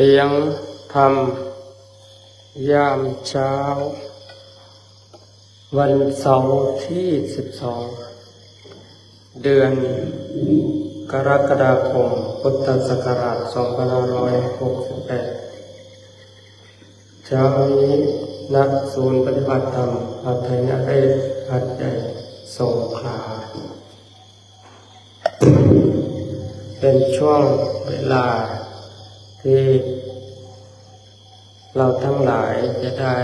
สียงธรรมยามเช้า วันเสาร์ที่สิบสองเดือนกรกฎาคมพุทธศักราช2568 เช้านี้ณศูนย์ปฏิบัติธรรมอาไทยนเรศหัดใหญ่สงขลาเป็นช่วงเวลา ที่เราทั้งหลายจะได้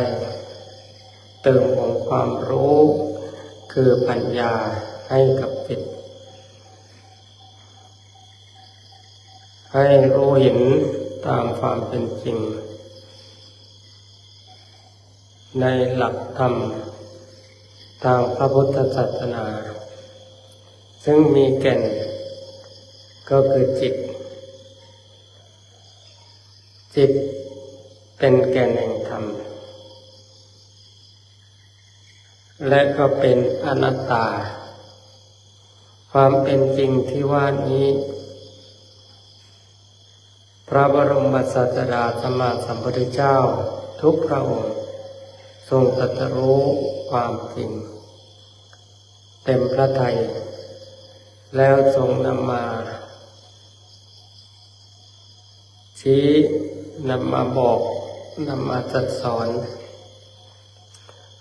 เติมของความรู้คือปัญญาให้กับจิตให้รู้เห็นตามความเป็นจริง ในหลักธรรม ทางพระพุทธศาสนา ซึ่งมีแก่นก็คือจิต จิตเป็นแก่นแห่งธรรม และก็เป็นอนัตตา ความเป็นจริงที่ว่านี้ พระบรมศาสดาสมมาสัมพุทธเจ้า ทุกพระองค์ทรงตรัสรู้ความจริง เต็มพระทัยแล้วทรงนำมาชี้ นำมาบอกนำมาจัดสอน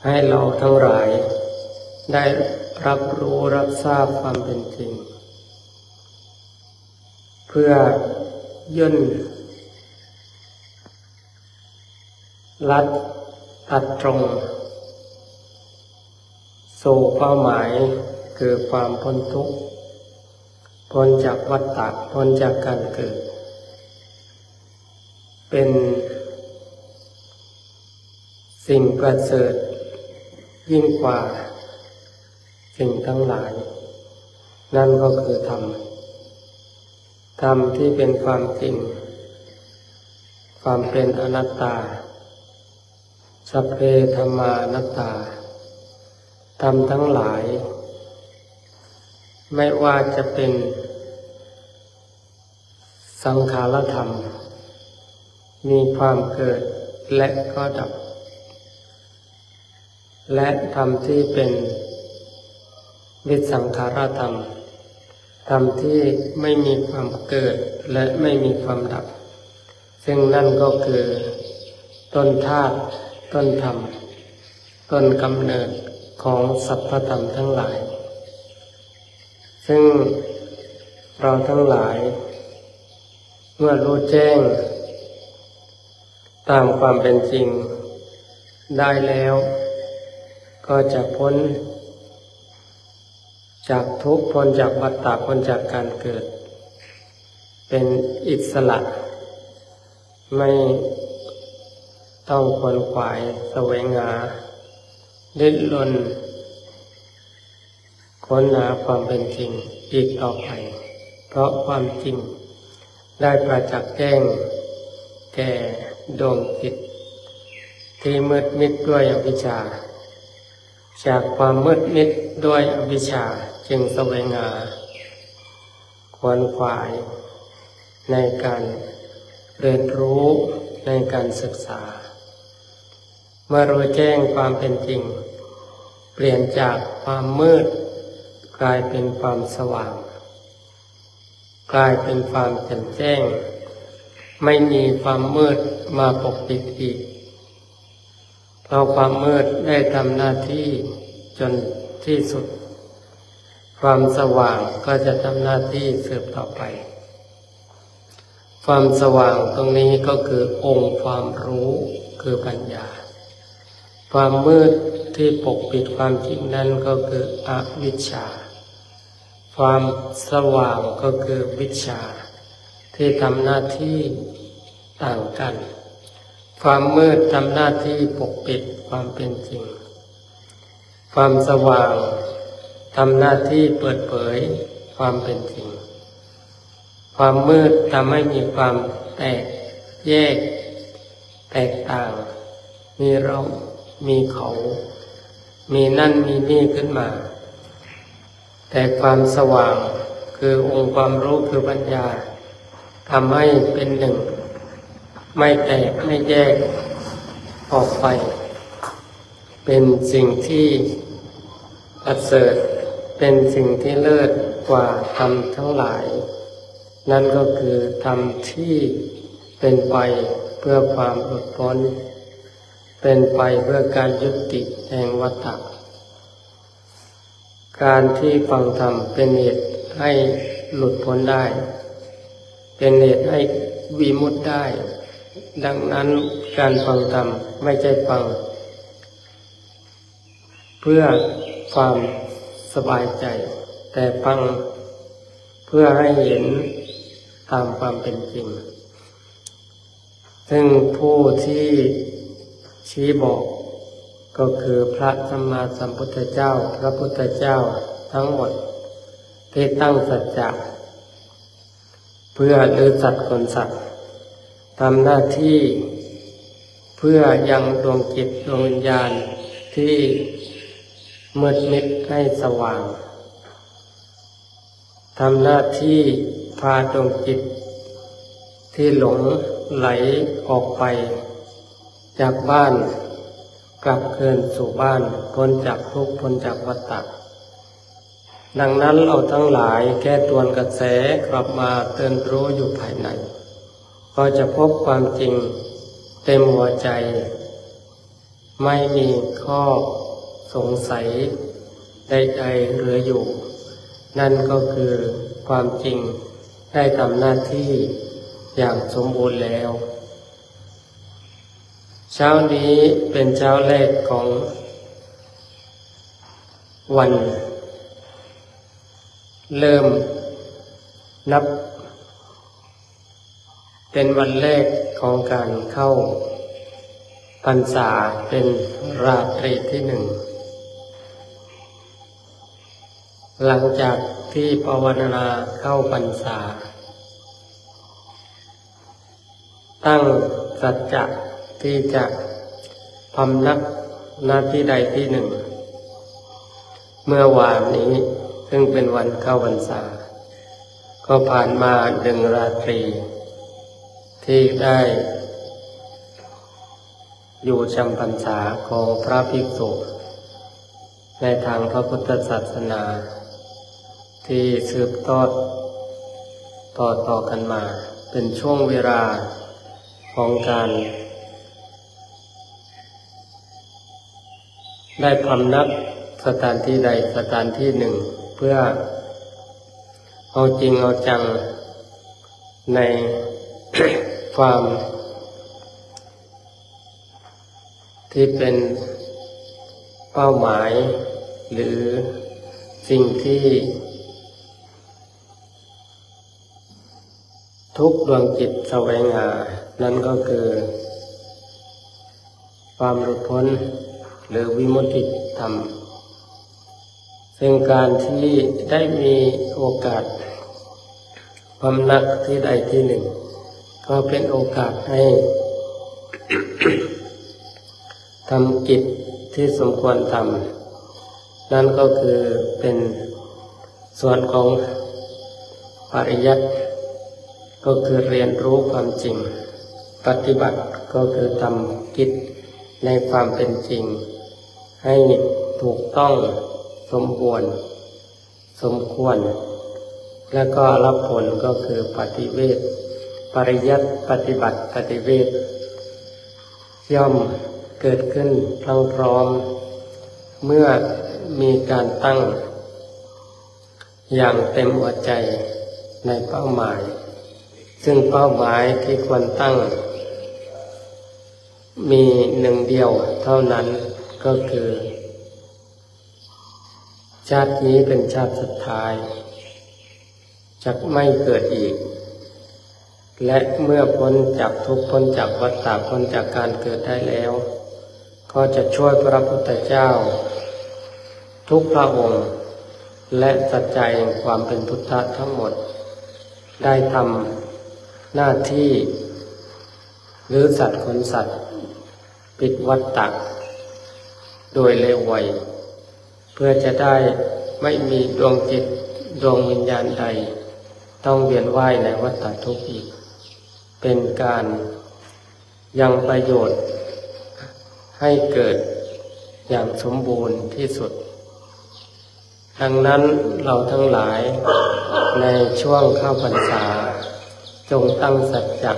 ให้เราทั้งหลาย ได้รับรู้รับทราบความเป็นจริง เพื่อย่นลัดตัดตรงสู่เป้าหมายคือความพ้นทุกข์พ้นจากวัฏฏะพ้นจากการเกิด เป็นสิ่งประเสริฐยิ่งกว่าสิ่งทั้งหลาย นั่นก็คือธรรม ธรรมที่เป็นความจริง ความเป็นอนัตตาสัพเพธรรมานัตตา ธรรมทั้งหลาย ไม่ว่าจะเป็นสังขารธรรม มีความเกิดและก็ดับ และธรรมที่เป็นวิสังขารธรรมธรรมที่ไม่มีความเกิดและไม่มีความดับ ซึ่งนั่นก็คือ ต้นธาตุต้นธรรม ต้นกำเนิดของสัพพธรรมทั้งหลาย ซึ่งเราทั้งหลาย เมื่อรู้แจ้ง ตามความเป็นจริง ได้แล้ว ก็จะพ้น จากทุกข์พ้นจากวัฏฏะพ้นจากการเกิด เป็นอิสระ ไม่ต้องควนขวายแสวงหาดิ้นรนค้นหาความเป็นจริงอีกต่อไป เพราะความจริงได้ประจักษ์แจ้งแก่ ดวงจิตที่มืดมิดด้วยอวิชชา จากความมืดมิดด้วยอวิชชาจึงสวงาควนขวาย ในการเรียนรู้ในการศึกษา เมื่อรู้แจ้งความเป็นจริง เปลี่ยนจากความมืด กลายเป็นความสว่าง กลายเป็นความแจ่มแจ้ง ไม่มีความมืดมาปกปิดอีก เพราะความมืดได้ทำหน้าที่จนที่สุด ความสว่างก็จะทำหน้าที่สืบต่อไป ความสว่างตรงนี้ก็คือองค์ความรู้คือปัญญา ความมืดที่ปกปิดความจริงนั้นก็คืออวิชชา ความสว่างก็คือวิชา ที่ทำหน้าที่ต่างกัน ความมืดทำหน้าที่ปกปิดความเป็นจริง ความสว่างทำหน้าที่เปิดเผยความเป็นจริง ความมืดทำให้มีความแตกแยก แตกต่าง มีเรามีเขา มีนั่นมีนี่ขึ้นมา แต่ความสว่างคือองค์ความรู้คือปัญญา ทำให้เป็นหนึ่ง ไม่แตกไม่แยกออกไป เป็นสิ่งที่ประเสริฐเป็นสิ่งที่เลิศกว่าธรรมทั้งหลาย นั่นก็คือธรรมที่เป็นไปเพื่อความหลุดพ้นเป็นไปเพื่อการยุติแห่งวัฏฏะการที่ฟังธรรมเป็นเหตุให้หลุดพ้นได้ เป็นเหตุให้วีมุตได้ ดังนั้นการฟังธรรมไม่ใช่ฟัง เพื่อความสบายใจ แต่ฟังเพื่อให้เห็นตามความเป็นจริง ซึ่งผู้ที่ชี้บอกก็คือพระสัมมาสัมพุทธเจ้า พระพุทธเจ้าทั้งหมดที่ตั้งสัจจะ เพื่อหรือสัตว์คนสัตว์ทำหน้าที่เพื่อยังดวงจิตดวงวิญญาณที่มืดมิดให้สว่างทำหน้าที่พาดวงจิต ที่หลงไหลออกไป จากบ้านกลับเคืนสู่บ้านพ้นจากทุกพ้นจากวัฏฏะ ดังนั้นเราทั้งหลายแก้ตวนกระแสกลับมาเตือนรู้อยู่ภายใน ก็จะพบความจริงเต็มหัวใจ ไม่มีข้อสงสัยใดๆเหลืออยู่ นั่นก็คือความจริงได้ทำหน้าที่อย่างสมบูรณ์แล้ว เช้านี้เป็นเช้าแรกของวัน เริ่มนับ เป็นวันแรกของการเข้าพรรษาเป็นราตรีที่หนึ่ง หลังจากที่ภาวนาเข้าพรรษา ตั้งสัจจะที่จะพำนักหน้าที่ใดที่หนึ่ง เมื่อวานนี้ ซึ่งเป็นวันเข้าพรรษาก็ผ่านมาหนึ่งราตรี ที่ได้ อยู่จำพรรษาของพระภิกษุในทางพระพุทธศาสนา ที่สืบทอดต่อต่อกันมา เป็นช่วงเวลาของการ ได้พำนักสถานที่ใดสถานที่หนึ่ง พื่อเอาจริงเอาจังในความ ที่เป็นเป้าหมาย หรือสิ่งที่ ทุกดวงจิตแสวงหา นั่นก็คือ ความหลุดพ้น หรือวิมุตติธรรม ซึ่งการที่ได้มีโอกาสพำนักที่ใดที่หนึ่ง ก็เป็นโอกาสให้ทำกิจที่สมควรทำนั่นก็คือเป็นส่วนของปริยัติก็คือเรียนรู้ความจริง ปฏิบัติก็คือทำกิจในความเป็นจริง ให้ถูกต้อง สมควร สมควร แล้วก็รับผลก็คือปฏิเวทปริยัติปฏิบัติปฏิเวทย่อมเกิดขึ้นพลังพร้อม เมื่อมีการตั้ง อย่างเต็มหัวใจในเป้าหมาย ซึ่งเป้าหมายที่ควรตั้ง มีหนึ่งเดียวเท่านั้นก็คือ ชาตินี้เป็นชาติสุดท้ายจะไม่เกิดอีก และเมื่อพ้นจากทุกพ้นจากวัฏฏะพ้นจากการเกิดได้แล้ว ก็จะช่วยพระพุทธเจ้า ทุกพระองค์และสัจใจแห่งความเป็นพุทธะทั้งหมด ได้ทำหน้าที่ หรือสัตว์คนสัตว์ ปิดวัฏฏะโดยเร็วไว พื่อจะได้ไม่มีดวงจิตดวงวิญญาณใด ต้องเวียนว่ายในวัฏฏทุกข์อีก เป็นการยังประโยชน์ ให้เกิดอย่างสมบูรณ์ที่สุด ดังนั้นเราทั้งหลายในช่วงเข้าพรรษา จงตั้งสัจจะ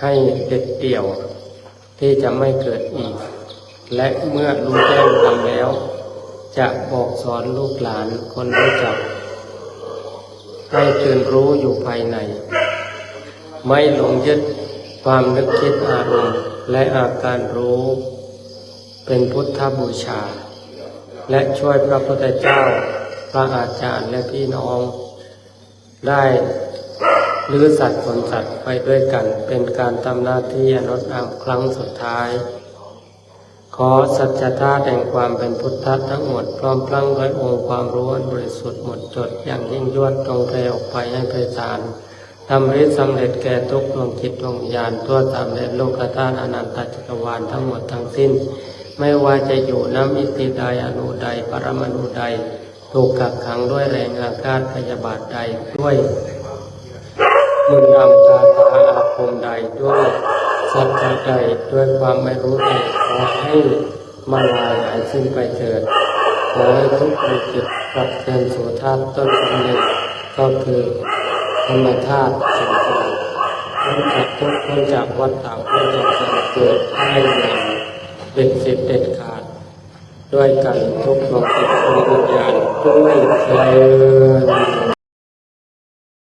ให้เด็ดเดี่ยวที่จะไม่เกิดอีก และเมื่อรู้แจ้งทำแล้ว จะบอกสอนลูกหลานคนรู้จัก ให้ตื่นรู้อยู่ภายใน ไม่หลงยึดความนึกคิดอารมณ์และอาการรู้ เป็นพุทธบูชา และช่วยพระพุทธเจ้า พระอาจารย์และพี่น้อง ได้หรือสัตว์คนสัตว์ไปด้วยกัน เป็นการทำหน้าที่อนดอามครั้งสุดท้าย ขอสัจธาตุแห่งความเป็นพุทธะทั้งหมดพร้อมพลังด้วยองค์ความรู้อันบริสุทธิ์หมดจดอย่างยิ่งยวดตรงแผ่ออกไปให้ไพศาลทำฤทธิ์สำเร็จแก่ทุกดวงจิตดวงวิญญาณทั่วสามแดนโลกธาตุอนันตจักรวาลทั้งหมดทั้งสิ้น ไม่ว่าจะอยู่น้ำอิติใดอนุใดปรมาณูใด ถูกกักขังด้วยแรงอาฆาตพยาบาทใดด้วยมุนต์ดำคาถาอาคมใดด้วย สัจจะใดด้วยความไม่รู้ใดขอให้มันลายหายสิ้นไปเถิด ขอให้ทุกคนจิตกลับเดินสู่ธาตุต้นกำเนิดก็คือธรรมธาตุสิ่งที่พ้นจากทุกข์พ้นจากวัฏฏะพ้นจากการเกิดให้อย่างเป็นสิทธิ์เด็ดขาด ด้วยกันทุกดวงจิตดวงวิญญาณด้วยเถิด